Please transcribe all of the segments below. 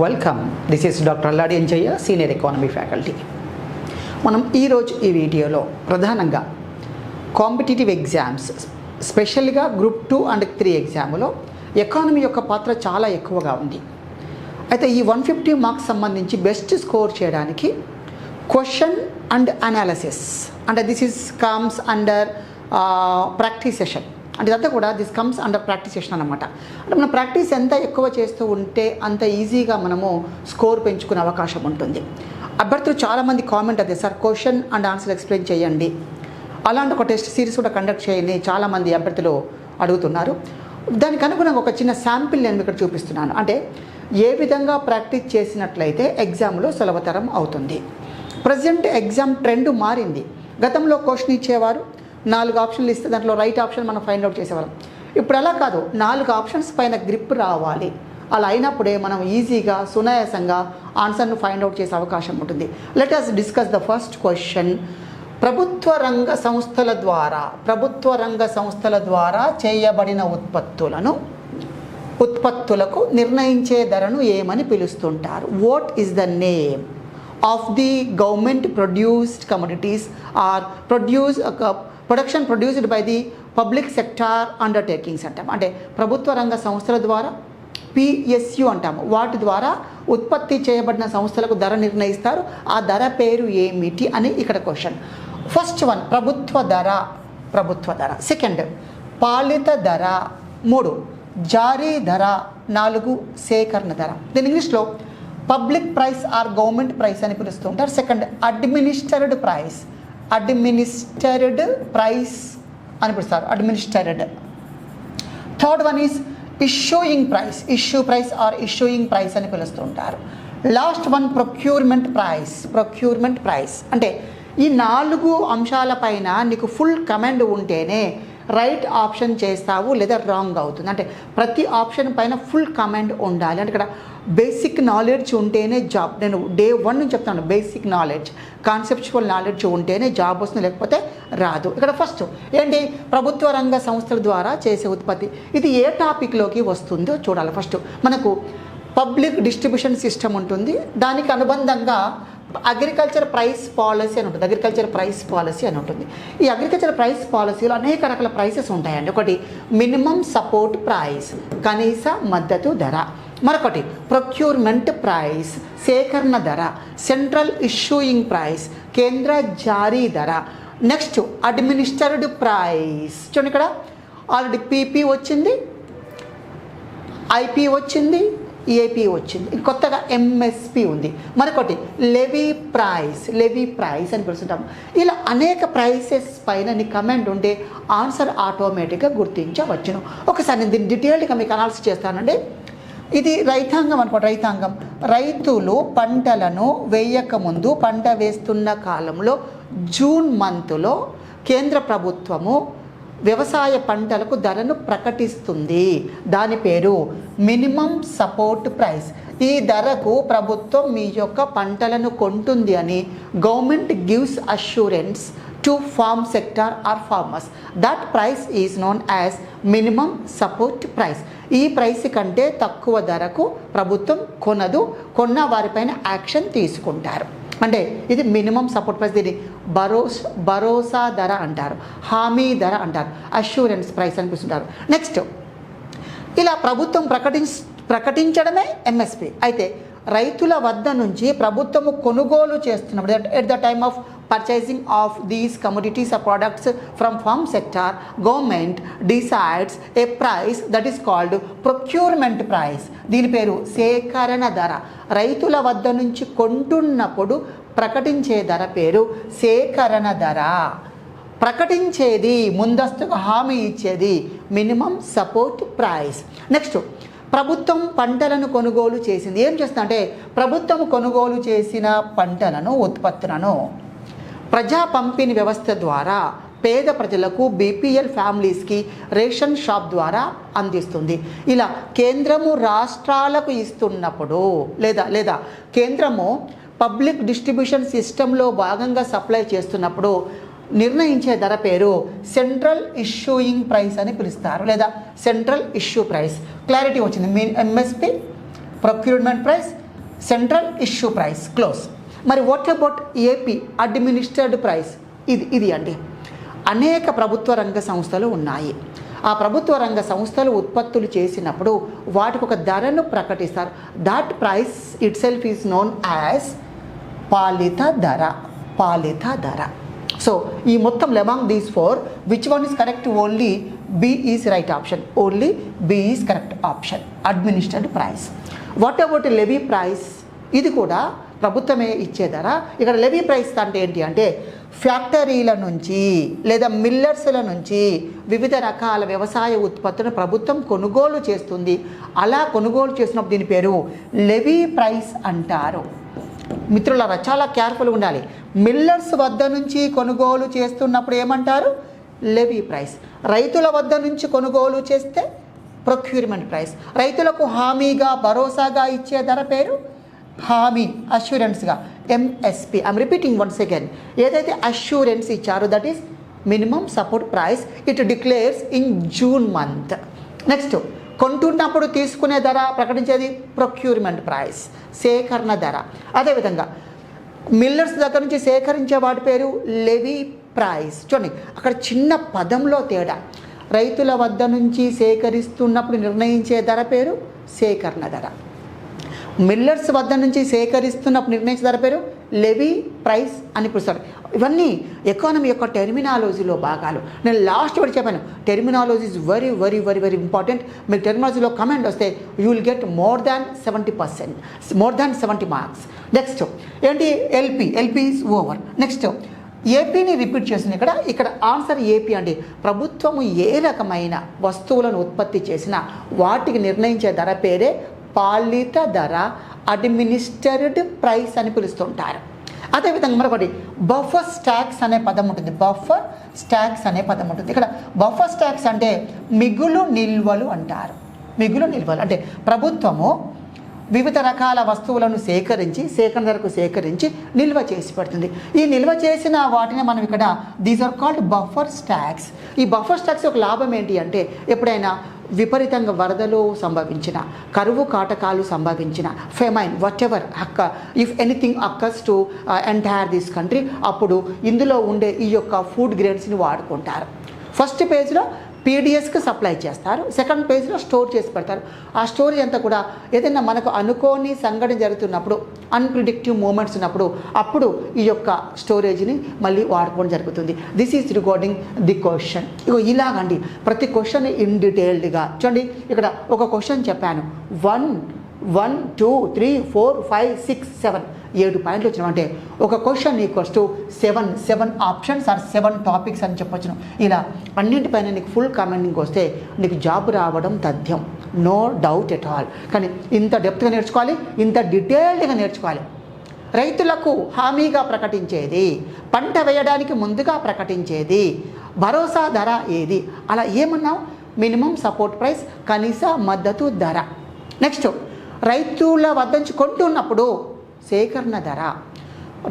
Welcome this is doctor Alladi Anjaiah senior economy faculty మనం ఈరోజు ఈ వీడియోలో ప్రధానంగా కాంపిటేటివ్ ఎగ్జామ్స్ స్పెషల్గా గ్రూప్ టూ అండ్ త్రీ ఎగ్జామ్లో ఎకానమీ యొక్క పాత్ర చాలా ఎక్కువగా ఉంది. అయితే ఈ వన్ ఫిఫ్టీ మార్క్స్ సంబంధించి బెస్ట్ స్కోర్ చేయడానికి క్వశ్చన్ అండ్ అనాలసిస్ అంటే this is comes under practice session అంటే ఇదంతా కూడా this comes under practice session అనమాట అంటే మనం ప్రాక్టీస్ ఎంత ఎక్కువ చేస్తూ ఉంటే అంత ఈజీగా మనము స్కోర్ పెంచుకునే అవకాశం ఉంటుంది. అభ్యర్థులు చాలామంది కామెంట్ అదే sir question and answer explain చేయండి. అలాంటి ఒక టెస్ట్ సిరీస్ కూడా కండక్ట్ చేయని చాలామంది అభ్యర్థులు అడుగుతున్నారు. దానికి అనుగుణంగా ఒక చిన్న శాంపిల్ నేను ఇక్కడ చూపిస్తున్నాను. అంటే ఏ విధంగా ప్రాక్టీస్ చేసినట్లయితే ఎగ్జామ్లో సులభతరం అవుతుంది. ప్రజెంట్ ఎగ్జామ్ ట్రెండ్ మారింది. గతంలో క్వశ్చన్ ఇచ్చేవారు నాలుగు ఆప్షన్లు ఇస్తే దాంట్లో రైట్ ఆప్షన్ మనం ఫైండ్ అవుట్ చేసేవాళ్ళం. ఇప్పుడు అలా కాదు నాలుగు ఆప్షన్స్ పైన గ్రిప్ రావాలి. అలా అయినప్పుడే మనం ఈజీగా సునాయాసంగా ఆన్సర్ను ఫైండ్ అవుట్ చేసే అవకాశం ఉంటుంది. Let us discuss the first question ప్రభుత్వ రంగ సంస్థల ద్వారా ప్రభుత్వ రంగ సంస్థల ద్వారా చేయబడిన ఉత్పత్తులను ఉత్పత్తులకు నిర్ణయించే ధరను ఏమని పిలుస్తుంటారు? What is the name of the government produced commodities or produce production produced by the public sector undertakings అంటాం అంటే ప్రభుత్వ రంగ సంస్థల ద్వారా పిఎస్యు అంటాము. వాటి ద్వారా ఉత్పత్తి చేయబడిన సంస్థలకు ధర నిర్ణయిస్తారు. ఆ ధర పేరు ఏమిటి అని ఇక్కడ క్వశ్చన్ ఫస్ట్ వన్ ప్రభుత్వ ధర. ప్రభుత్వ ధర. సెకండ్ పాలిత ధర. మూడు జారీ ధర. నాలుగు సేకరణ ధర. దీని ఇంగ్లీష్లో public price or government price అని పిలుస్తూ ఉంటారు. Second administered price administered price అని పిలుస్తారు. Administered third one is issuing price issue price or issuing price అని పిలుస్తుంటారు. Last one procurement price procurement price అంటే ఈ నాలుగు అంశాలపైన నీకు ఫుల్ కమాండ్ ఉంటేనే రైట్ ఆప్షన్ చేస్తావు లేదా రాంగ్ అవుతుంది. అంటే ప్రతి ఆప్షన్ పైన ఫుల్ కమాండ్ ఉండాలి. అంటే ఇక్కడ బేసిక్ నాలెడ్జ్ ఉంటేనే జాబ్. నేను డే వన్ నుంచి చెప్తాను బేసిక్ నాలెడ్జ్. కాన్సెప్చువల్ నాలెడ్జ్ ఉంటేనే జాబ్ వస్తుంది లేకపోతే రాదు. ఇక్కడ ఫస్ట్ ఏంటి? ప్రభుత్వ రంగ సంస్థల ద్వారా చేసే ఉత్పత్తి. ఇది ఏ టాపిక్లోకి వస్తుందో చూడాలి ఫస్ట్. మనకు పబ్లిక్ డిస్ట్రిబ్యూషన్ సిస్టమ్ ఉంటుంది. దానికి అనుబంధంగా అగ్రికల్చర్ ప్రైస్ పాలసీ అని ఉంటుంది. అగ్రికల్చర్ ప్రైస్ పాలసీ అని ఉంటుంది. ఈ అగ్రికల్చర్ ప్రైస్ పాలసీలో అనేక రకాల ప్రైసెస్ ఉంటాయండి. ఒకటి మినిమం సపోర్ట్ ప్రైస్ కనీస మద్దతు ధర. మరొకటి ప్రొక్యూర్మెంట్ ప్రైస్ సేకరణ ధర. సెంట్రల్ ఇష్యూయింగ్ ప్రైస్ కేంద్ర జారీ ధర. నెక్స్ట్ అడ్మినిస్టర్డ్ ప్రైస్ చూడండి ఇక్కడ. ఆల్రెడీ పీపీ వచ్చింది. ఐపీ వచ్చింది. ఏపీ వచ్చింది. కొత్తగా ఎంఎస్పి ఉంది. మరొకటి లెవీ ప్రైస్ లెవీ ప్రైస్ అని పిలుస్తుంటాము. ఇలా అనేక ప్రైసెస్ పైన నీ కమెంట్ ఉంటే ఆన్సర్ ఆటోమేటిక్గా గుర్తించవచ్చును. ఒకసారి నేను దీన్ని డీటెయిల్డ్గా మీకు అనాలిసిస్ చేస్తానండి. ఇది రైతాంగం అనుకోండి రైతాంగం. రైతులు పంటలను వేయకముందు పంట వేస్తున్న కాలంలో జూన్ మంత్లో కేంద్ర ప్రభుత్వము వ్యవసాయ పంటలకు ధరను ప్రకటిస్తుంది. దాని పేరు మినిమం సపోర్ట్ ప్రైస్. ఈ ధరకు ప్రభుత్వం మీ యొక్క పంటలను కొంటుంది అని government gives assurance to farm sector or farmers. That price is known as minimum support price. ఈ ప్రైస్ కంటే తక్కువ ధరకు ప్రభుత్వం కొనదు కొన్న వారిపైన యాక్షన్ తీసుకుంటారు. అంటే ఇది మినిమం సపోర్ట్ ప్రైస్ దీన్ని భరోస్ భరోసా ధర అంటారు హామీ ధర అంటారు అష్యూరెన్స్ ప్రైస్ అనిపిస్తుంటారు. నెక్స్ట్ ఇలా ప్రభుత్వం ప్రకటించ ప్రకటించడమే ఎంఎస్పి అయితే రైతుల వద్ద నుంచి ప్రభుత్వము కొనుగోలు చేస్తున్నప్పుడు at the time of purchasing of these commodities or products from farm sector government decides a price that is called procurement price దీని పేరు సేకరణ ధర. రైతుల వద్ద నుంచి కొంటున్నప్పుడు ప్రకటించే ధర పేరు సేకరణ ధర. ప్రకటించేది ముందస్తుగా హామీ ఇచ్చేది మినిమం సపోర్ట్ ప్రైస్. నెక్స్ట్ ప్రభుత్వం పంటలను కొనుగోలు చేసింది. ఏం చేస్తుందంటే ప్రభుత్వం కొనుగోలు చేసిన పంటలను ఉత్పత్తులను ప్రజా పంపిణీ వ్యవస్థ ద్వారా పేద ప్రజలకు బీపీఎల్ ఫ్యామిలీస్కి రేషన్ షాప్ ద్వారా అందిస్తుంది. ఇలా కేంద్రము రాష్ట్రాలకు ఇస్తున్నప్పుడు లేదా లేదా కేంద్రము పబ్లిక్ డిస్ట్రిబ్యూషన్ సిస్టంలో భాగంగా సప్లై చేస్తున్నప్పుడు నిర్ణయించే ధర పేరు సెంట్రల్ ఇష్యూయింగ్ ప్రైస్ అని పిలుస్తారు లేదా సెంట్రల్ ఇష్యూ ప్రైస్. క్లారిటీ వచ్చింది. మీ MSP procurement price central issue price. Close. మరి what about AP administered price ఇది ఇది అండి. అనేక ప్రభుత్వ రంగ సంస్థలు ఉన్నాయి. ఆ ప్రభుత్వ రంగ సంస్థలు ఉత్పత్తులు చేసినప్పుడు వాటికి ఒక ధరను ప్రకటిస్తారు. That price itself is known as పాలిత ధర. పాలిత ధర. సో ఈ మొత్తం among these four which one is correct only B is right option only B is correct option administered price what about levy price ఇది కూడా ప్రభుత్వమే ఇచ్చే ధర ఇక్కడ లెవీ ప్రైస్ అంటే ఏంటి అంటే ఫ్యాక్టరీల నుంచి లేదా మిల్లర్స్ల నుంచి వివిధ రకాల వ్యవసాయ ఉత్పత్తులను ప్రభుత్వం కొనుగోలు చేస్తుంది. అలా కొనుగోలు చేసినప్పుడు దీని పేరు లెవీ ప్రైస్ అంటారు. మిత్రులారా చాలా కేర్ఫుల్ ఉండాలి. మిల్లర్స్ వద్ద నుంచి కొనుగోలు చేస్తున్నప్పుడు ఏమంటారు? లెవీ ప్రైస్ రైతుల వద్ద నుంచి కొనుగోలు చేస్తే ప్రొక్యూర్మెంట్ ప్రైస్ రైతులకు హామీగా భరోసాగా ఇచ్చే ధర పేరు హామీ అష్యూరెన్స్గా MSP I'm repeating once again ఏదైతే అష్యూరెన్స్ ఇచ్చారో that is minimum support price it declares in June month next కొంటున్నప్పుడు తీసుకునే ధర ప్రకటించేది ప్రొక్యూర్మెంట్ ప్రైస్ సేకరణ ధర. అదేవిధంగా మిల్లర్స్ దగ్గర నుంచి సేకరించే వాటి పేరు లెవీ ప్రైస్ చూడండి అక్కడ చిన్న పదంలో తేడా. రైతుల వద్ద నుంచి సేకరిస్తున్నప్పుడు నిర్ణయించే ధర పేరు సేకరణ ధర. మిల్లర్స్ వద్ద నుంచి సేకరిస్తున్న నిర్ణయించే ధర పేరు లెవీ ప్రైస్ అని పిలుస్తారు. ఇవన్నీ ఎకానమీ యొక్క టెర్మినాలజీలో భాగాలు. నేను లాస్ట్ వరకు చెప్పాను. Terminology is very very very very important మీరు టెర్మినాలజీలో కమెంట్ వస్తే you will get more than seventy percent more than seventy marks next ఏంటి? LP LP is over next ఏపీని రిపీట్ చేసింది ఇక్కడ. ఇక్కడ ఆన్సర్ ఏపీ అండి. ప్రభుత్వము ఏ రకమైన వస్తువులను ఉత్పత్తి చేసినా వాటికి నిర్ణయించే ధర పేరే పాలిత ధర అడ్మినిస్టర్డ్ ప్రైస్ అని పిలుస్తుంటారు. అదేవిధంగా మరొకటి బఫర్ స్టాక్స్ అనే పదం ఉంటుంది. బఫర్ స్టాక్స్ అనే పదం ఉంటుంది. ఇక్కడ బఫర్ స్టాక్స్ అంటే మిగులు నిల్వలు అంటారు. మిగులు నిల్వలు అంటే ప్రభుత్వము వివిధ రకాల వస్తువులను సేకరించి సేకరణ ధరకు సేకరించి నిల్వ చేసి పెడుతుంది. ఈ నిల్వ చేసిన వాటిని మనం ఇక్కడ these are called buffer stocks ఈ బఫర్ స్టాక్స్ యొక్క లాభం ఏంటి అంటే ఎప్పుడైనా విపరీతంగా వరదలు సంభవించిన కరువు కాటకాలు సంభవించిన famine whatever occur if anything occurs to entire this country అప్పుడు ఇందులో ఉండే ఈ యొక్క ఫుడ్ గ్రేడ్స్ని వాడుకుంటారు. ఫస్ట్ పేజ్లో పీడిఎస్కి సప్లై చేస్తారు. సెకండ్ పేజ్లో స్టోర్ చేసి పెడతారు. ఆ స్టోరేజ్ అంతా కూడా ఏదైనా మనకు అనుకోని సంఘటన జరుగుతున్నప్పుడు అన్ప్రిడిక్టివ్ మూమెంట్స్ ఉన్నప్పుడు అప్పుడు ఈ యొక్క స్టోరేజ్ని మళ్ళీ వాడుకోవడం జరుగుతుంది. This is recording the question ఇగో ఇలాగండి. ప్రతి క్వశ్చన్ ఇన్ డీటెయిల్డ్గా చూడండి ఇక్కడ ఒక క్వశ్చన్ చెప్పాను. One one two three four five six seven ఏడు పాయింట్లు వచ్చినామంటే ఒక question equals to seven seven options or seven topics అని చెప్పొచ్చును. ఇలా అన్నింటిపైన నీకు ఫుల్ కమెంటింగ్ వస్తే నీకు జాబ్ రావడం తథ్యం. నో డౌట్ ఎట్ ఆల్ కానీ ఇంత డెప్త్గా నేర్చుకోవాలి ఇంత డీటెయిల్డ్గా నేర్చుకోవాలి. రైతులకు హామీగా ప్రకటించేది పంట వేయడానికి ముందుగా ప్రకటించేది భరోసా ధర ఏది? అలా ఏమన్నా మినిమం సపోర్ట్ ప్రైస్ కనీస మద్దతు ధర. నెక్స్ట్ రైతుల వద్ద నుంచి కొంటున్నప్పుడు సేకరణ ధర.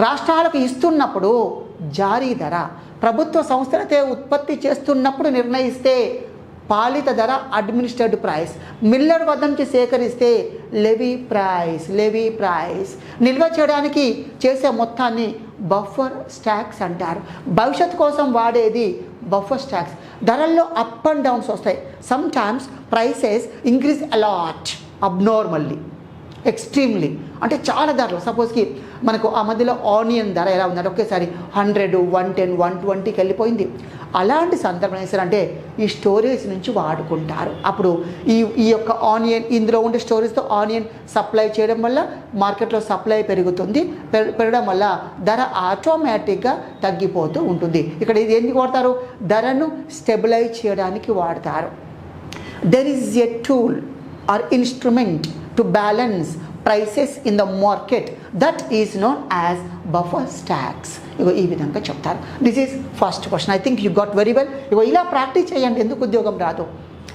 రాష్ట్రాలకు ఇస్తున్నప్పుడు జారీ ధర. ప్రభుత్వ సంస్థలతో ఉత్పత్తి చేస్తున్నప్పుడు నిర్ణయిస్తే పాలిత ధర అడ్మినిస్టర్డ్ ప్రైస్. మిల్లర్ వద్ద నుంచి సేకరిస్తే లెవీ ప్రైస్ లెవీ ప్రైస్. నిల్వ చేయడానికి చేసే మొత్తాన్ని బఫర్ స్టాక్స్ అంటారు. భవిష్యత్తు కోసం వాడేది బఫర్ స్టాక్స్. ధరల్లో అప్ అండ్ డౌన్స్ వస్తాయి. Sometimes prices increase a lot abnormally extremely అంటే చాలా ధరలు సపోజ్కి మనకు ఆ మధ్యలో ఆనియన్ ధర ఎలా ఉందంటే ఒకేసారి హండ్రెడ్ వన్ టెన్ వన్ ట్వంటీకి వెళ్ళిపోయింది. అలాంటి సందర్భం అంటే ఈ స్టోరేజ్ నుంచి వాడుకుంటారు. అప్పుడు ఈ ఈ యొక్క ఆనియన్ ఇందులో ఉండే స్టోరేజ్తో ఆనియన్ సప్లై చేయడం వల్ల మార్కెట్లో సప్లై పెరుగుతుంది. పెరగడం వల్ల ధర ఆటోమేటిక్గా తగ్గిపోతూ ఉంటుంది. ఇక్కడ ఇది ఎందుకు వాడతారు? ధరను స్టెబిలైజ్ చేయడానికి వాడతారు. There is a tool or instrument to balance prices in the market that is known as buffer stocks ఇగో ఈ విధంగా చెప్తారు. This is first question I think you got very well ఇగో ఇలా ప్రాక్టీస్ చేయండి. ఎందుకు ఉద్యోగం రాదు?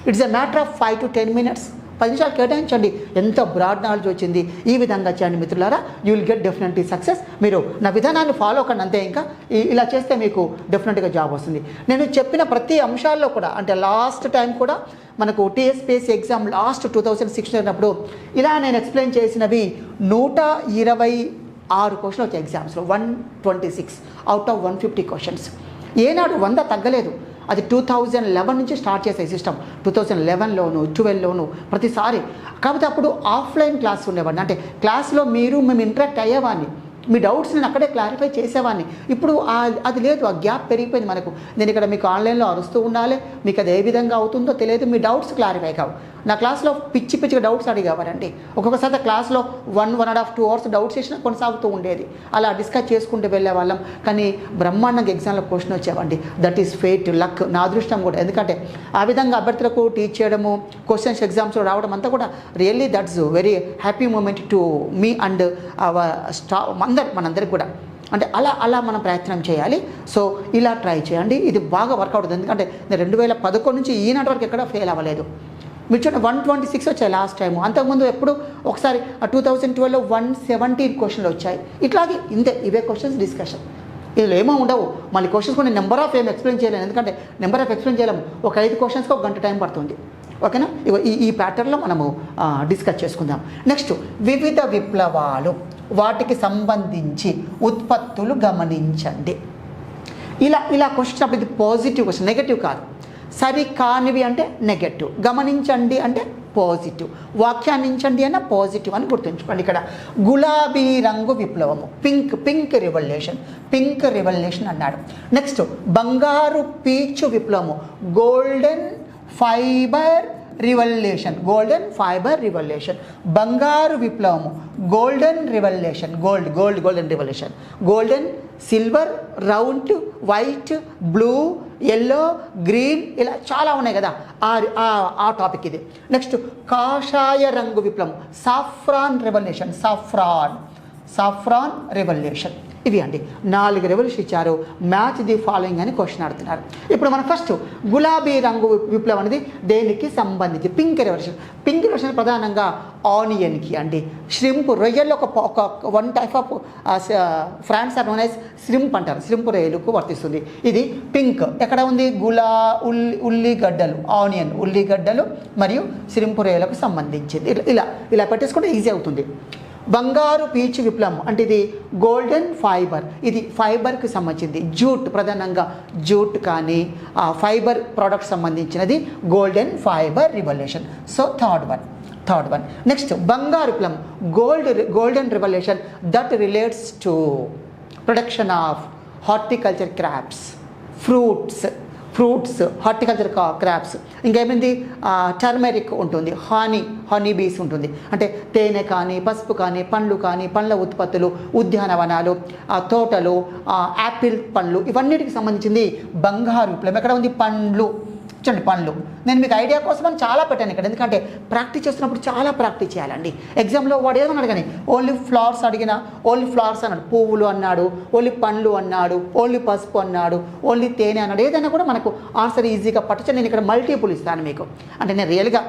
It's a matter of five to ten minutes పది నిమిషాలు కేటాయించండి. ఎంత బ్రాడ్ నాలెడ్జ్ వచ్చింది. ఈ విధంగా చేయండి మిత్రులారా. You will get definitely success మీరు నా విధానాన్ని ఫాలో కండి అంతే ఇంకా. ఇలా చేస్తే మీకు డెఫినెట్గా జాబ్ వస్తుంది. నేను చెప్పిన ప్రతి అంశాల్లో కూడా అంటే లాస్ట్ టైం కూడా మనకు TSPSC exam last two thousand sixteen అయినప్పుడు ఇలా నేను ఎక్స్ప్లెయిన్ చేసినవి నూట ఇరవై ఆరు క్వశ్చన్ వచ్చాయి ఎగ్జామ్స్లో one twenty six out of one fifty questions ఏనాడు వంద తగ్గలేదు. అది టూ థౌజండ్ లెవెన్ నుంచి స్టార్ట్ చేసే సిస్టమ్ టూ థౌజండ్ లెవెన్లోను ట్వెల్వ్లోను ప్రతిసారి. కాకపోతే అప్పుడు ఆఫ్లైన్ క్లాస్ ఉండేవాడిని. అంటే క్లాస్లో మీరు మేము ఇంటరాక్ట్ అయ్యేవాడిని. మీ డౌట్స్ నేను అక్కడే క్లారిఫై చేసేవాడిని ఇప్పుడు అది లేదు ఆ గ్యాప్ పెరిగిపోయింది మనకు. నేను ఇక్కడ మీకు ఆన్లైన్లో అరుస్తూ ఉండాలి. మీకు అది ఏ విధంగా అవుతుందో తెలియదు. మీ డౌట్స్ క్లారిఫై కావు. నా క్లాస్లో పిచ్చి పిచ్చిగా డౌట్స్ అడిగేవారండి ఒక్కొక్కసారి క్లాస్లో one one and half two hours doubts చేసినా కొనసాగుతూ ఉండేది. అలా డిస్కస్ చేసుకుంటూ వెళ్ళే వాళ్ళం కానీ బ్రహ్మాండంగా ఎగ్జామ్లో క్వశ్చన్ వచ్చేవండి. దట్ ఈస్ ఫేట్ లక్ నా అదృష్టం కూడా. ఎందుకంటే ఆ విధంగా అభ్యర్థులకు టీచ్ చేయడము క్వశ్చన్స్ ఎగ్జామ్స్లో రావడం అంతా కూడా really that's very happy moment to me and our స్టా అందరు మనందరికి కూడా. అంటే అలా అలా మనం ప్రయత్నం చేయాలి. సో ఇలా ట్రై చేయండి. ఇది బాగా వర్కౌట్ అవుతుంది. ఎందుకంటే రెండు వేల పదకొండు నుంచి ఈనాటి వరకు ఎక్కడ ఫెయిల్ అవ్వలేదు. మీరు చూడండి వన్ ట్వంటీ సిక్స్ వచ్చాయి లాస్ట్ టైం అంతకుముందు ఎప్పుడు ఒకసారి టూ థౌజండ్ ట్వెల్వ్లో వన్ సెవెంటీన్ క్వశ్చన్లు వచ్చాయి. ఇట్లాగే ఇంతే ఇవే క్వశ్చన్స్ డిస్కషన్ ఇందులో ఏమో ఉండవు. మళ్ళీ క్వశ్చన్స్ కూడా నెంబర్ ఆఫ్ ఏం ఎక్స్ప్లెయిన్ చేయలేము ఎందుకంటే నెంబర్ ఆఫ్ ఎక్స్ప్లెయిన్ చేయలేము ఒక ఐదు క్వశ్చన్స్కి ఒక గంట టైం పడుతుంది. ఓకేనా ఈ ఈ ప్యాటర్న్లో మనము డిస్కస్ చేసుకుందాం. నెక్స్ట్ వివిధ విప్లవాలు. వాటికి సంబంధించి ఉత్పత్తులు గమనించండి. ఇలా ఇలా క్వశ్చన్ అప్పుడు ఇది పాజిటివ్ క్వశ్చన్ నెగటివ్ కాదు. సరి కానివి అంటే నెగటివ్ గమనించండి అంటే పాజిటివ్ వ్యాఖ్యానించండి అన్న పాజిటివ్ అని గుర్తుంచుకోండి. ఇక్కడ గులాబీ రంగు విప్లవము. Pink pink revolution pink revolution అన్నాడు. నెక్స్ట్ బంగారు పీచు విప్లవము. Golden fibre revolution golden fibre revolution బంగారు విప్లవము golden revolution gold gold golden revolution golden silver round white blue yellow green ఇలా చాలా ఉన్నాయి కదా. ఆ ఆ- ఆ టాపిక్ ఇది. నెక్స్ట్ కాషాయ రంగు విప్లవం saffron revolution saffron saffron revolution ఇవి అండి. నాలుగు రెవల్యూషన్ ఇచ్చారు. మ్యాచ్ ది ఫాలోయింగ్ అని క్వశ్చన్ అడుగుతున్నారు ఇప్పుడు మనం ఫస్ట్ గులాబీ రంగు విప్లవం అనేది దేనికి సంబంధించి? పింక్ రెవల్యూషన్ పింక్ రెవల్యూషన్ ప్రధానంగా ఆనియన్కి అండి. శ్రింపు రొయ్యల్లో ఒక ఒక one type of prawns or known as shrimp అంటారు. శ్రింపు రొయ్యలకు వర్తిస్తుంది. ఇది పింక్ ఎక్కడ ఉంది? గులా ఉల్లి ఉల్లిగడ్డలు. ఆనియన్ ఉల్లిగడ్డలు మరియు శ్రింపు రొయ్యలకు సంబంధించింది. ఇలా ఇలా ఇలా పెట్టేసుకుంటే ఈజీ అవుతుంది. బంగారు పీచు విప్లవం అంటే ఇది గోల్డెన్ ఫైబర్ ఇది ఫైబర్కి సంబంధించింది. జూట్ ప్రధానంగా జూట్ కానీ ఆ ఫైబర్ ప్రోడక్ట్ సంబంధించినది golden fibre revolution so third one third one next బంగారు విప్లవం gold golden revolution that relates to production of horticulture crops fruits fruits horticulture crops. ఇంకేమైంది turmeric ఉంటుంది. హానీ హనీ బీస్ ఉంటుంది. అంటే తేనె కానీ పసుపు కానీ పండ్లు కానీ పండ్ల ఉత్పత్తులు ఉద్యానవనాలు తోటలు యాపిల్ పండ్లు ఇవన్నిటికి సంబంధించింది బంగారు విప్లవం ఎక్కడ ఉంది? పండ్లు. చూడండి పనులు. నేను మీకు ఐడియా కోసం అని చాలా పెట్టాను ఇక్కడ. ఎందుకంటే ప్రాక్టీస్ చేస్తున్నప్పుడు చాలా ప్రాక్టీస్ చేయాలండి. ఎగ్జామ్లో వాడు ఏమన్నాడు కానీ ఓన్లీ ఫ్లవర్స్ అడిగినా ఓన్లీ ఫ్లవర్స్ అన్నాడు పువ్వులు అన్నాడు ఓన్లీ పండ్లు అన్నాడు ఓన్లీ పసుపు అన్నాడు ఓన్లీ తేనె అన్నాడు ఏదైనా కూడా మనకు ఆన్సర్ ఈజీగా పట్టచ్చు నేను ఇక్కడ మల్టిపుల్ ఇస్తాను మీకు. అంటే నేను రియల్గా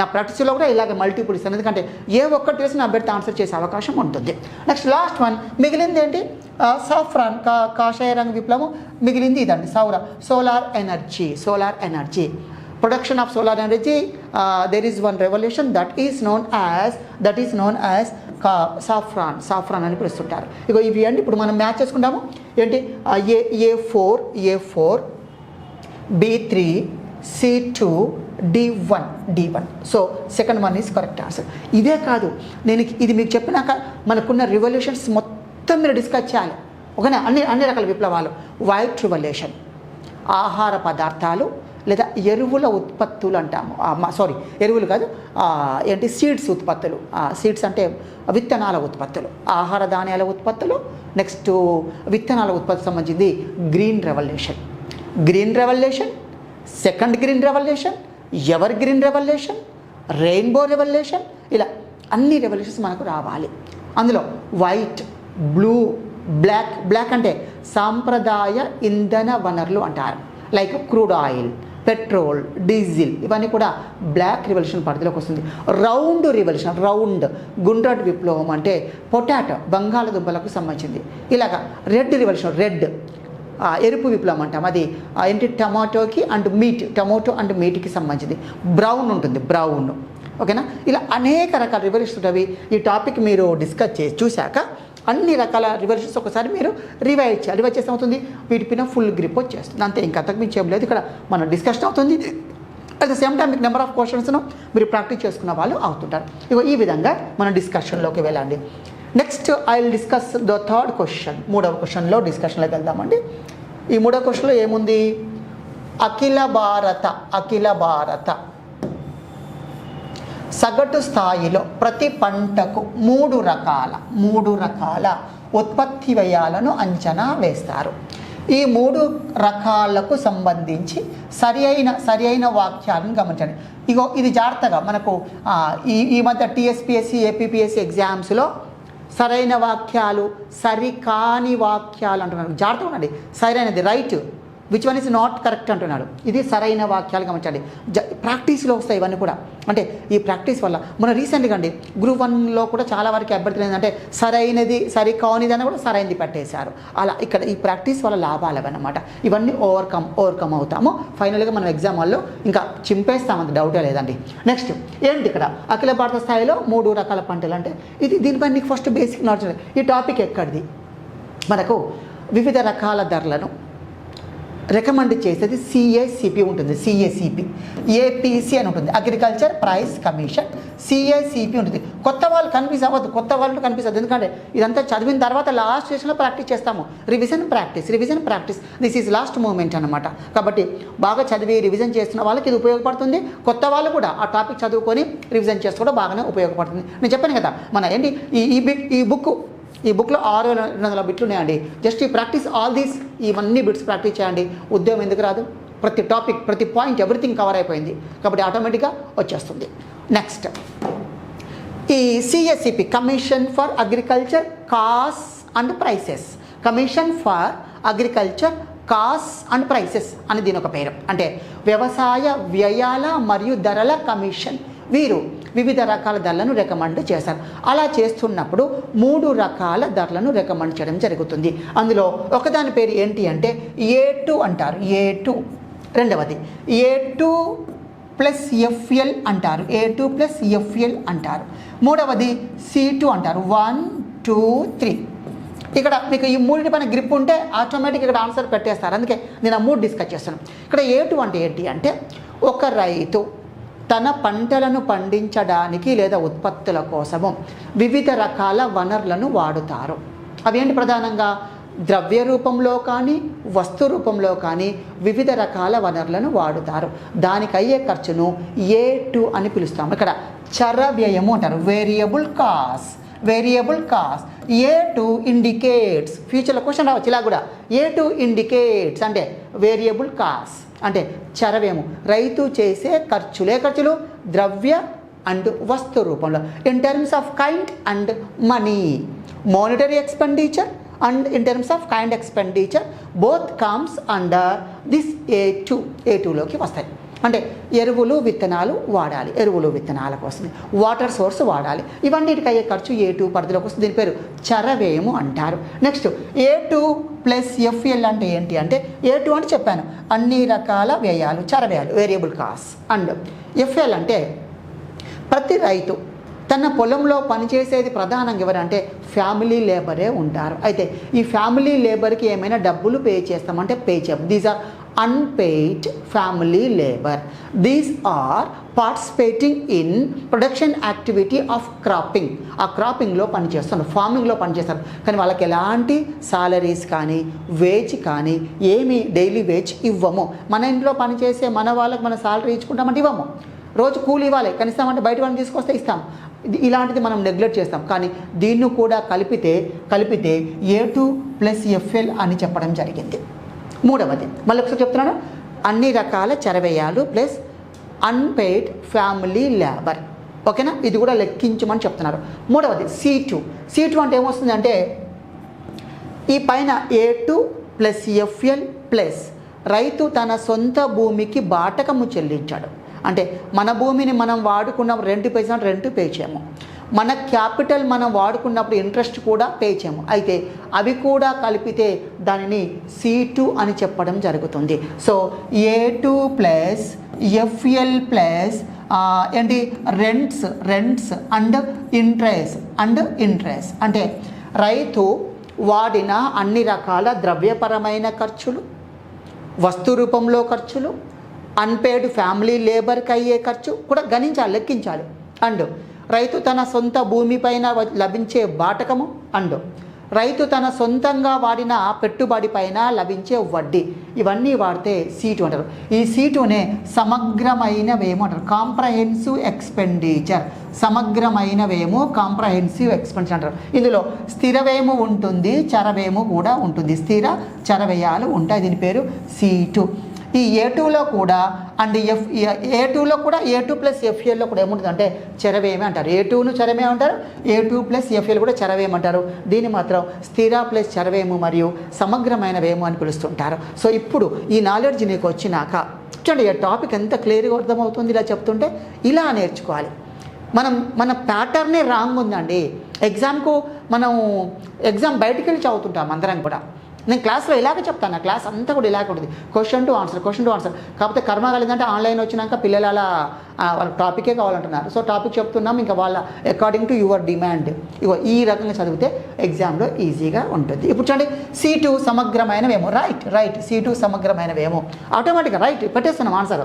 నా ప్రాక్టీస్లో కూడా ఇలాగ మల్టిపుల్ ఇస్తాను. ఎందుకంటే ఏ ఒక్కటి వేసి నా అభ్యర్థి ఆన్సర్ చేసే అవకాశం ఉంటుంది. నెక్స్ట్ లాస్ట్ వన్ మిగిలింది ఏంటి? సాఫ్రాన్ కా కాషాయ రంగు విప్లవం మిగిలింది ఇదండి సౌర solar energy solar energy. Production of solar energy there is one revolution that is known as that is known as కా సాఫ్రాన్ సాఫ్రాన్ అని పిలుస్తుంటారు. ఇగో ఇవి అండి ఇప్పుడు మనం మ్యాచ్ చేసుకుంటాము. ఏంటి? A A four A four B three C two D one D one. So second one is correct answer ఇదే కాదు నేను ఇది మీకు చెప్పినాక మనకున్న రివల్యూషన్స్ మొత్తం మీరు డిస్కస్ చేయాలి ఒకనే అన్ని అన్ని రకాల విప్లవాలు. వైట్ రివల్యూషన్ ఆహార పదార్థాలు లేదా ఎరువుల ఉత్పత్తులు అంటాము. సారీ ఎరువులు కాదు ఏంటి సీడ్స్ ఉత్పత్తులు. సీడ్స్ అంటే విత్తనాల ఉత్పత్తులు. ఆహార ధాన్యాల ఉత్పత్తులు. నెక్స్ట్ విత్తనాల ఉత్పత్తి సంబంధించింది green revolution green revolution second green revolution evergreen revolution rainbow revolution ఇలా అన్ని రెవల్యూషన్స్ మనకు రావాలి. అందులో వైట్ బ్లూ బ్లాక్ బ్లాక్ అంటే సాంప్రదాయ ఇంధన వనరులు అంటారు. Like crude oil petrol diesel ఇవన్నీ కూడా బ్లాక్ రివల్యూషన్ పరిధిలోకి వస్తుంది. రౌండ్ రివల్యూషన్ రౌండ్ గుండ్రటి విప్లవం అంటే పొటాటో బంగాళదుంపలకు సంబంధించింది. ఇలాగా రెడ్ రివల్యూషన్ రెడ్ ఎరుపు విప్లవం అంటాం. అది ఏంటి? టమాటోకి అండ్ మీట్ టమాటో అండ్ మీట్కి సంబంధించింది. బ్రౌన్ ఉంటుంది బ్రౌన్ ఓకేనా ఇలా అనేక రకాల రివల్యూషన్స్ ఉంటాయి. ఈ టాపిక్ మీరు డిస్కస్ చేసి చూశాక అన్ని రకాల రివర్షన్స్ ఒకసారి మీరు రివైజ్ చేయాలి. రివైజ్ చేస్తే అవుతుంది వీటిపైన ఫుల్ గ్రిప్ వచ్చేస్తుంది. అంతే ఇంకా అంతకు మించి ఏం లేదు. ఇక్కడ మన డిస్కషన్ అవుతుంది. అట్ ద సేమ్ టైం మీకు నెంబర్ ఆఫ్ క్వశ్చన్స్ను మీరు ప్రాక్టీస్ చేసుకున్న వాళ్ళు అవుతుంటారు. ఇగో ఈ విధంగా మన డిస్కషన్లోకి వెళ్ళండి. Next I will discuss the third question మూడవ క్వశ్చన్లో డిస్కషన్లోకి వెళ్దామండి. ఈ మూడవ క్వశ్చన్లో ఏముంది? అఖిల భారత అఖిల భారత. సగటు స్థాయిలో ప్రతి పంటకు మూడు రకాల మూడు రకాల ఉత్పత్తి వ్యయాలను అంచనా వేస్తారు. ఈ మూడు రకాలకు సంబంధించి సరి అయిన సరి అయిన వాక్యాలను గమనించండి. ఇగో ఇది జాగ్రత్తగా మనకు ఈ ఈ మధ్య టీఎస్పిఎస్సి ఏపీపీఎస్సి ఎగ్జామ్స్లో సరైన వాక్యాలు సరికాని వాక్యాలు అంటున్నారు. జాగ్రత్తగా ఉండండి. సరైనది right. Which one is not correct అంటున్నాడు. ఇది సరైన వాక్యాలు గమనించండి. జ ప్రాక్టీస్లో వస్తాయి ఇవన్నీ కూడా. అంటే ఈ ప్రాక్టీస్ వల్ల మన రీసెంట్గా అండి గ్రూప్ వన్లో కూడా చాలా వరకు అభ్యర్థులు ఏంటంటే సరైనది సరికానిది అని కూడా సరైనది పెట్టేశారు. అలా ఇక్కడ ఈ ప్రాక్టీస్ వల్ల లాభాలు అవన్నమాట ఇవన్నీ ఓవర్కమ్ ఓవర్కమ్ అవుతాము. ఫైనల్గా మనం ఎగ్జామ్ వాళ్ళు ఇంకా చింపేస్తామంత డౌటే లేదండి. నెక్స్ట్ ఏంటి ఇక్కడ? అఖిల భారత స్థాయిలో మూడు రకాల పంటలు అంటే ఇది దీనిపై నీకు ఫస్ట్ బేసిక్ నాలెడ్జ్ ఈ టాపిక్ ఎక్కడిది? మనకు వివిధ రకాల ధరలను రికమెండ్ చేసేది సిఐసిపి ఉంటుంది. సిఏసిపి ఏపీసీ అని ఉంటుంది. అగ్రికల్చర్ ప్రైస్ కమిషన్ సిఐసిపి ఉంటుంది. కొత్త వాళ్ళు కన్ఫ్యూజ్ అవ్వద్దు. కొత్త వాళ్ళు కన్ఫ్యూజ్ అవ్వద్దు. ఎందుకంటే ఇదంతా చదివిన తర్వాత లాస్ట్ స్టేషన్లో ప్రాక్టీస్ చేస్తాము. Revision practice revision practice this is last moment అనమాట కాబట్టి బాగా చదివి రివిజన్ చేస్తున్న వాళ్ళకి ఇది ఉపయోగపడుతుంది. కొత్త వాళ్ళు కూడా ఆ టాపిక్ చదువుకొని రివిజన్ చేస్తే కూడా బాగానే ఉపయోగపడుతుంది. నేను చెప్పాను కదా మన ఏంటి? ఈ ఈ ఈ బుక్ ఈ బుక్లో ఆరు వేల రెండు వందల బిట్లు ఉన్నాయండి. జస్ట్ ఈ ప్రాక్టీస్ ఆల్ దీస్ ఇవన్నీ బిట్స్ ప్రాక్టీస్ చేయండి. ఉద్యోగం ఎందుకు రాదు? ప్రతి టాపిక్ ప్రతి పాయింట్ ఎవ్రీథింగ్ కవర్ అయిపోయింది. కాబట్టి ఆటోమేటిక్గా వచ్చేస్తుంది. నెక్స్ట్. ఈ CSCP commission for agriculture costs and prices commission for agriculture costs and prices అని దీని ఒక పేరు. అంటే వ్యవసాయ వ్యయాల మరియు ధరల కమిషన్. వీరు వివిధ రకాల ధరలను రికమెండ్ చేశారు. అలా చేస్తున్నప్పుడు మూడు రకాల ధరలను రికమెండ్ చేయడం జరుగుతుంది. అందులో ఒకదాని పేరు ఏంటి అంటే ఏ టూ అంటారు. ఏ టూ రెండవది ఏ టూ ప్లస్ ఎఫ్ఎల్ అంటారు. ఏ టూ ప్లస్ ఎఫ్ఎల్ అంటారు. మూడవది సి టూ అంటారు. One two three. ఇక్కడ మీకు ఈ మూడింటి పైన గ్రిప్ ఉంటే ఆటోమేటిక్ ఇక్కడ ఆన్సర్ పెట్టేస్తారు. అందుకే నేను ఆ మూడు డిస్కస్ చేస్తాను ఇక్కడ ఏ టూ అంటే ఏంటి అంటే ఒక రైతు తన పంటలను పండించడానికి లేదా ఉత్పత్తుల కోసము వివిధ రకాల వనరులను వాడుతారు. అవేంటి ప్రధానంగా? ద్రవ్య రూపంలో కానీ వస్తు రూపంలో కానీ వివిధ రకాల వనరులను వాడుతారు. దానికి అయ్యే ఖర్చును ఏ టూ అని పిలుస్తాం ఇక్కడ చర వ్యయము అంటారు. Variable cost variable cost A two indicates ఫ్యూచర్లో క్వశ్చన్ రావచ్చు. ఇలా కూడా. ఏ టు ఇండికేట్స్ అంటే వేరియబుల్ కాస్ట్ అంటే చరవేము. రైతు చేసే ఖర్చులే ఖర్చులు. ద్రవ్య అండ్ వస్తు రూపంలో. In terms of kind and money monetary expenditure and in terms of kind expenditure both comes under this A two A టూలోకి వస్తాయి. అంటే ఎరువులు విత్తనాలు వాడాలి. ఎరువులు విత్తనాల కోసం వాటర్ సోర్స్ వాడాలి. ఇవన్నిటికి అయ్యే ఖర్చు ఏ టూ పరిధిలోకి వస్తుంది. దీని పేరు చరవేయము అంటారు. Next A two plus FL అంటే ఏంటి? అంటే ఏ టూ అని చెప్పాను. అన్ని రకాల వ్యయాలు చరవేయాలు వేరియబుల్ కాస్ట్ అండ్ ఎఫ్ఎల్ అంటే ప్రతి రైతు తన పొలంలో పనిచేసేది ప్రధానంగా ఎవరంటే ఫ్యామిలీ లేబరే ఉంటారు. అయితే ఈ ఫ్యామిలీ లేబర్కి ఏమైనా డబ్బులు పే చేస్తామంటే పే చేయం. These are unpaid family labour these are participating in production activity of cropping ఆ క్రాపింగ్లో పనిచేస్తారు ఫార్మింగ్లో పనిచేస్తారు. కానీ వాళ్ళకి ఎలాంటి సాలరీస్ కానీ వేజ్ కానీ ఏమి డైలీ వేజ్ ఇవ్వము. మన ఇంట్లో పనిచేసే మన వాళ్ళకి మన సాలరీ ఇచ్చుకుంటామంటే ఇవ్వము. రోజు కూలి ఇవ్వాలి కనీసం అంటే బయట వాళ్ళని తీసుకొస్తే ఇస్తాం. ఇలాంటిది మనం నెగ్లెక్ట్ చేస్తాం. కానీ దీన్ని కూడా కలిపితే కలిపితే ఏ టూ ప్లస్ ఎఫ్ఎల్ అని చెప్పడం జరిగింది. మూడవది. మళ్ళీ ఒకసారి చెప్తున్నాను. అన్ని రకాల చరవేయాలు ప్లస్ అన్పెయిడ్ ఫ్యామిలీ లేబర్. ఓకేనా? ఇది కూడా లెక్కించమని చెప్తున్నారు. మూడవది సీ టూ. సీ టూ అంటే ఏమొస్తుందంటే ఈ పైన A two plus FL plus రైతు తన సొంత భూమికి బాటకము చెల్లించాడు. అంటే మన భూమిని మనం వాడుకున్న రెండు పైసా రెండు పే చేయము. మన క్యాపిటల్ మనం వాడుకున్నప్పుడు ఇంట్రెస్ట్ కూడా పే చేయము. అయితే అవి కూడా కలిపితే దానిని సి టూ అని చెప్పడం జరుగుతుంది. So A two plus FL plus ఏంటి? Rents rents and interest and interest అంటే రైతు వాడిన అన్ని రకాల ద్రవ్యపరమైన ఖర్చులు వస్తు రూపంలో ఖర్చులు అన్పేడ్ ఫ్యామిలీ లేబర్కి అయ్యే ఖర్చు కూడా గణించాలి లెక్కించాలి. అండ్ రైతు తన సొంత భూమిపైన లభించే బాటకము అండ్. రైతు తన సొంతంగా వాడిన పెట్టుబడి పైన లభించే వడ్డీ. ఇవన్నీ వాడితే సీటు అంటారు. ఈ సీటునే సమగ్రమైనవేమో అంటారు. Comprehensive expenditure. సమగ్రమైనవేమో కాంప్రహెన్సివ్ ఎక్స్పెండిచర్ అంటారు. ఇందులో స్థిరవేము ఉంటుంది చరవేము కూడా ఉంటుంది. స్థిర చరవ్యయాలు ఉంటాయి. దీని పేరు సీటు. ఈ ఏ టూలో కూడా అండ్ ఎఫ్ ఏ టూలో కూడా ఏ టూ ప్లస్ ఎఫ్ఏలో కూడా ఏముంటుంది అంటే చెరవేమి అంటారు. ఏ టూను చెరమే అంటారు ఏ టూ ప్లస్ ఎఫ్ఏలు కూడా చెరవేమి అంటారు. దీన్ని మాత్రం స్థిర ప్లస్ చెరవేము మరియు సమగ్రమైన వేము అని పిలుస్తుంటారు. సో ఇప్పుడు ఈ నాలెడ్జ్ నీకు వచ్చినాక చూడండి ఈ టాపిక్ ఎంత క్లియర్గా అర్థమవుతుంది ఇలా చెప్తుంటే ఇలా నేర్చుకోవాలి. మనం మన ప్యాటర్నే రాంగ్ ఉందండి. ఎగ్జామ్కు మనం ఎగ్జామ్ బయటికి వెళ్ళి చదువుతుంటాం అందరం కూడా. నేను క్లాస్లో ఇలాగే చెప్తాను క్లాస్ అంతా కూడా ఇలాగే ఉంటుంది. Question to answer question to answer కాకపోతే కర్మ కలిగిందంటే ఆన్లైన్ వచ్చినాక పిల్లలు అలా వాళ్ళ టాపికే కావాలంటున్నారు. సో టాపిక్ చెప్తున్నాం ఇంకా వాళ్ళ అకార్డింగ్ టు యువర్ డిమాండ్ ఇగో ఈ రకంగా చదివితే ఎగ్జామ్లో ఈజీగా ఉంటుంది. ఇప్పుడు చూడండి సి టూ సమగ్రమైనవేమో. రైట్ రైట్ సి టూ సమగ్రమైనవేమో. ఆటోమేటిక్గా రైట్ పెట్టేస్తున్నాం ఆన్సర్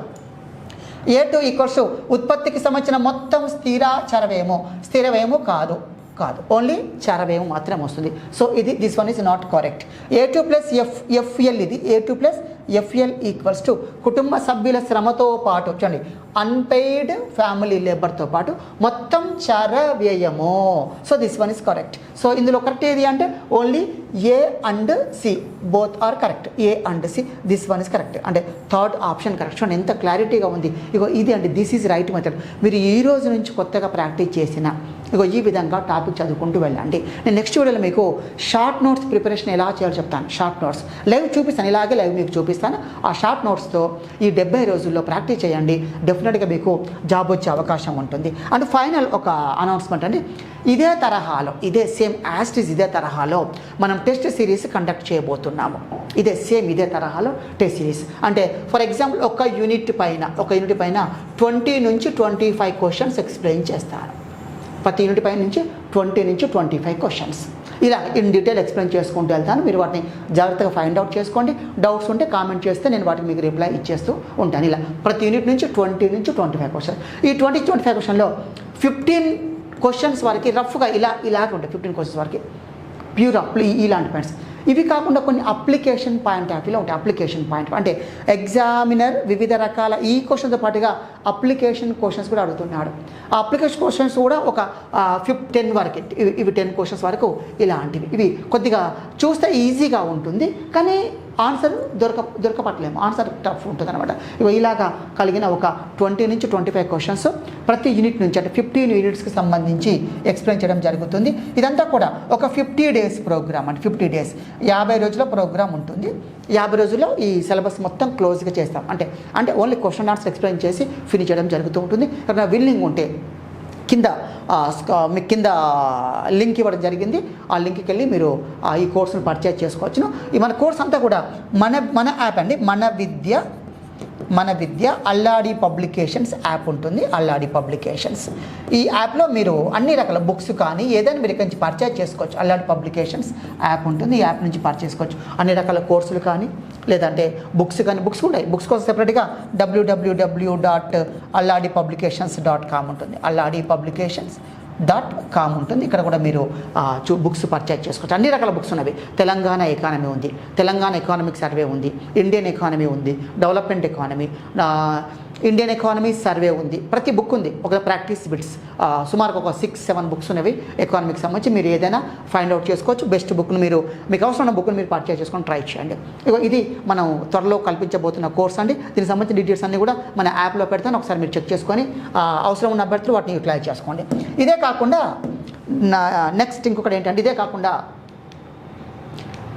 ఏ టూ ఈక్వల్స్ ఉత్పత్తికి సంబంధించిన మొత్తం స్థిరాచరవేమో స్థిరవేమో కాదు. కాదు. ఓన్లీ చరవేమో మాత్రమే వస్తుంది. సో ఇది this one is not correct A two plus F FL ఇది. A two plus FL equals to కుటుంబ సభ్యుల శ్రమతో పాటు చూడండి అన్పెయిడ్ ఫ్యామిలీ లేబర్తో పాటు మొత్తం చర వ్యయము so this one is correct so ఇందులో కరెక్ట్ ఏది అంటే only A and C both are correct A and C this one is correct అంటే థర్డ్ ఆప్షన్ కరెక్ట్ చూడండి ఎంత క్లారిటీగా ఉంది. ఇగో ఇది అండి దిస్ ఈజ్ రైట్ మెథడ్ మీరు ఈ రోజు నుంచి కొత్తగా ప్రాక్టీస్ చేసిన ఇక ఈ విధంగా టాపిక్ చదువుకుంటూ వెళ్ళండి. నేను నెక్స్ట్ వీడియోలో మీకు షార్ట్ నోట్స్ ప్రిపరేషన్ ఎలా చేయాలో చెప్తాను. షార్ట్ నోట్స్ లైవ్ చూపిస్తాను. ఇలాగే లైవ్ మీకు చూపిస్తాను. ఆ షార్ట్ నోట్స్తో ఈ డెబ్బై రోజుల్లో ప్రాక్టీస్ చేయండి. డెఫినెట్గా మీకు జాబ్ వచ్చే అవకాశం ఉంటుంది. అండ్ ఫైనల్ ఒక అనౌన్స్మెంట్ అండి. ఇదే తరహాలో ఇదే సేమ్ యాస్టిస్ ఇదే తరహాలో మనం టెస్ట్ సిరీస్ కండక్ట్ చేయబోతున్నాము. ఇదే సేమ్ ఇదే తరహాలో టెస్ట్ సిరీస్ అంటే ఫర్ ఎగ్జాంపుల్ ఒక యూనిట్ పైన ఒక యూనిట్ పైన ట్వంటీ నుంచి ట్వంటీ ఫైవ్ క్వశ్చన్స్ ఎక్స్ప్లెయిన్ చేస్తాను ప్రతి యూనిట్ పై నుంచి ట్వంటీ నుంచి ట్వంటీ ఫైవ్ క్వశ్చన్స్ ఇలా ఇన్ డీటెయిల్ ఎక్స్ప్లెయిన్ చేసుకుంటూ వెళ్తాను. మీరు వాటిని జాగ్రత్తగా ఫైండ్ అవుట్ చేసుకోండి. డౌట్స్ ఉంటే కామెంట్ చేస్తే నేను వాటికి మీకు రిప్లై ఇచ్చేస్తూ ఉంటాను. ఇలా ప్రతి యూనిట్ నుంచి ట్వంటీ నుంచి ట్వంటీ ఫైవ్ క్వశ్చన్ ఈ ట్వంటీ ట్వంటీ ఫైవ్ క్వశ్చన్లో ఫిఫ్టీన్ క్వశ్చన్స్ వరకు రఫ్గా ఇలా ఇలాగ ఉంటాయి. ఫిఫ్టీన్ క్వశ్చన్స్ వరకు. ప్యూర్ అప్లీ ఇలాంటి పాయింట్స్ ఇవి కాకుండా కొన్ని అప్లికేషన్ పాయింట్ ఆఫ్ వ్యూలో ఉంటాయి. Application point. అంటే ఎగ్జామినర్ వివిధ రకాల ఈ క్వశ్చన్తో పాటుగా అప్లికేషన్ క్వశ్చన్స్ కూడా అడుగుతున్నాడు. ఆ అప్లికేషన్ క్వశ్చన్స్ కూడా ఒక ఫిఫ్ టెన్ వరకు ఇవి ఇవి టెన్ క్వశ్చన్స్ వరకు ఇలాంటివి. ఇవి కొద్దిగా చూస్తే ఈజీగా ఉంటుంది. కానీ ఆన్సర్ దొరక దొరకపట్లేము ఆన్సర్ టఫ్ ఉంటుంది అనమాట ఇలాగా కలిగిన ఒక ట్వంటీ నుంచి ట్వంటీ ఫైవ్ క్వశ్చన్స్ ప్రతి యూనిట్ నుంచి అంటే ఫిఫ్టీన్ యూనిట్స్కి సంబంధించి ఎక్స్ప్లెయిన్ చేయడం జరుగుతుంది. ఇదంతా కూడా ఒక ఫిఫ్టీ డేస్ ప్రోగ్రామ్ అంటే ఫిఫ్టీ డేస్ యాభై రోజుల ప్రోగ్రామ్ ఉంటుంది. యాభై రోజుల్లో ఈ సిలబస్ మొత్తం క్లోజ్గా చేస్తాం. అంటే అంటే ఓన్లీ క్వశ్చన్ ఆన్సర్ ఎక్స్ప్లెయిన్ చేసి ఫినిష్ చేయడం జరుగుతూ ఉంటుంది. ఎవరైనా విల్లింగ్ ఉంటే కింద మీకు కింద లింక్ ఇవ్వడం జరిగింది. ఆ లింక్కి వెళ్ళి మీరు ఈ కోర్సును పర్చేజ్ చేసుకోవచ్చును. ఈ మన కోర్స్ అంతా కూడా మన మన యాప్ అండి. మన విద్య మన విద్య అల్లాడి పబ్లికేషన్స్ యాప్ ఉంటుంది. అల్లాడి పబ్లికేషన్స్. ఈ యాప్లో మీరు అన్ని రకాల బుక్స్ కానీ ఏదైనా మీరు ఇక్కడి నుంచి పర్చేజ్ చేసుకోవచ్చు. అల్లాడి పబ్లికేషన్స్ యాప్ ఉంటుంది. ఈ యాప్ నుంచి పర్చేజ్ చేసుకోవచ్చు. అన్ని రకాల కోర్సులు కానీ లేదంటే బుక్స్ కానీ బుక్స్ ఉంటాయి బుక్స్ కోసం సెపరేట్గా డబ్ల్యూడబ్ల్యూడబ్ల్యూ dot Alladi publications dot com ఉంటుంది. అల్లాడి పబ్లికేషన్స్ డాట్ కామ్ ఉంటుంది. ఇక్కడ కూడా మీరు చూ బుక్స్ పర్చేజ్ చేసుకోవచ్చు. అన్ని రకాల బుక్స్ ఉన్నవి. తెలంగాణ ఎకానమీ ఉంది. తెలంగాణ ఎకానమిక్ సర్వే ఉంది. ఇండియన్ ఎకానమీ ఉంది. Development economy Indian economy survey ఉంది. ప్రతి బుక్ ఉంది. ఒక ప్రాక్టీస్ బిట్స్ సుమారుగా ఒక సిక్స్ సెవెన్ బుక్స్ ఉన్నవి ఎకానమీకి సంబంధించి. మీరు ఏదైనా ఫైండ్ అవుట్ చేసుకోవచ్చు. బెస్ట్ బుక్ను మీరు మీకు అవసరమైన బుక్ను మీరు పర్చేజ్ చేసుకొని ట్రై చేయండి. ఇది మనం త్వరలో కల్పించబోతున్న కోర్స్ అండి. దీనికి సంబంధించిన డీటెయిల్స్ అన్నీ కూడా మన యాప్లో పెడతాను. ఒకసారి మీరు చెక్ చేసుకొని అవసరం ఉన్న అభ్యర్థులు వాటిని యూటిలైజ్ చేసుకోండి. ఇదే కాకుండా నా నెక్స్ట్ ఇంకొకటి ఏంటంటే ఇదే కాకుండా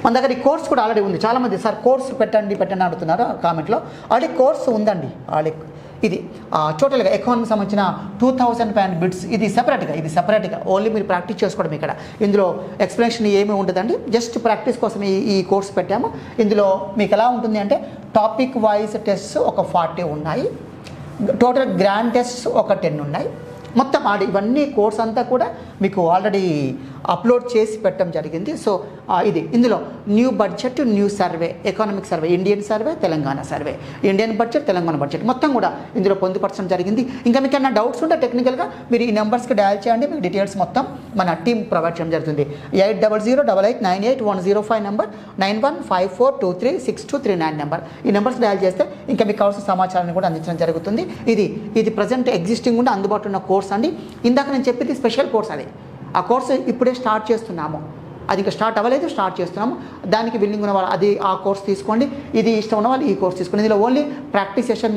మన దగ్గర ఈ కోర్స్ కూడా ఆల్రెడీ ఉంది. చాలామంది సార్ కోర్స్ పెట్టండి పెట్టండి అడుగుతున్నారు కామెంట్లో ఆల్రెడీ కోర్స్ ఉందండి. ఆల్రెడీ ఇది టోటల్గా ఎకానమీకి సంబంధించిన టూ థౌసండ్ ప్యాన్ బిట్స్ ఇది సెపరేట్గా ఇది సెపరేట్గా ఓన్లీ మీరు ప్రాక్టీస్ చేసుకోవడం ఇక్కడ. ఇందులో ఎక్స్ప్లెనేషన్ ఏమీ ఉండదండి. జస్ట్ ప్రాక్టీస్ కోసం ఈ ఈ కోర్స్ పెట్టాము. ఇందులో మీకు ఎలా ఉంటుంది అంటే టాపిక్ వైజ్ టెస్ట్ ఒక ఫార్టీ ఉన్నాయి. టోటల్ గ్రాండ్ టెస్ట్ ఒక టెన్ ఉన్నాయి. మొత్తం ఆడి ఇవన్నీ కోర్స్ అంతా కూడా మీకు ఆల్రెడీ అప్లోడ్ చేసి పెట్టడం జరిగింది. సో ఇది ఇందులో new budget new survey economic survey Indian survey Telangana survey. Indian budget Telangana budget. మొత్తం కూడా ఇందులో పొందుపరచడం జరిగింది. ఇంకా మీకు ఏమైనా డౌట్స్ ఉంటే టెక్నికల్గా మీరు ఈ నెంబర్స్కి డయల్ చేయండి. మీకు డీటెయిల్స్ మొత్తం మన టీం ప్రొవైడ్ చేయడం జరుగుతుంది. Eight double zero double eight nine eight one zero five number nine one five four two three six two three nine number. ఈ నెంబర్స్ డయల్ చేస్తే ఇంకా మీకు కావాల్సిన సమాచారాన్ని కూడా అందించడం జరుగుతుంది. ఇది ఇది ప్రజెంట్ ఎగ్జిస్టింగ్ ఉండి అందుబాటులో ఉన్న కోర్స్ అండి. ఇందాక నేను చెప్పింది స్పెషల్ కోర్స్ అది. ఆ కోర్సు ఇప్పుడే స్టార్ట్ చేస్తున్నాము. అది ఇంకా స్టార్ట్ అవ్వలేదు స్టార్ట్ చేస్తున్నాము. దానికి విల్లింగ్ ఉన్న వాళ్ళు అది ఆ కోర్స్ తీసుకోండి ఇది ఇష్టం ఉన్న వాళ్ళు ఈ కోర్స్ తీసుకోండి. ఇందులో ఓన్లీ ప్రాక్టీస్ సెషన్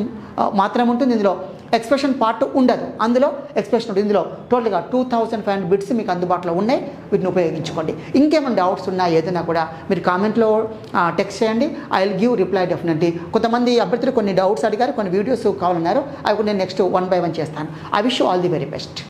మాత్రమే ఉంటుంది. ఇందులో ఎక్స్ప్రెషన్ పార్ట్ ఉండదు. అందులో ఎక్స్ప్రెషన్ ఉంటుంది. ఇందులో టోటల్గా two thousand five hundred bits మీకు అందుబాటులో ఉన్నాయి. వీటిని ఉపయోగించుకోండి. ఇంకేమైనా డౌట్స్ ఉన్నా ఏదైనా కూడా మీరు కామెంట్లో టెక్స్ట్ చేయండి. I will give reply definitely కొంతమంది అభ్యర్థులు కొన్ని డౌట్స్ అడిగారు కొన్ని వీడియోస్ కావాలన్నారు. అవి కూడా నేను నెక్స్ట్ వన్ బై వన్ చేస్తాను. I wish all the very best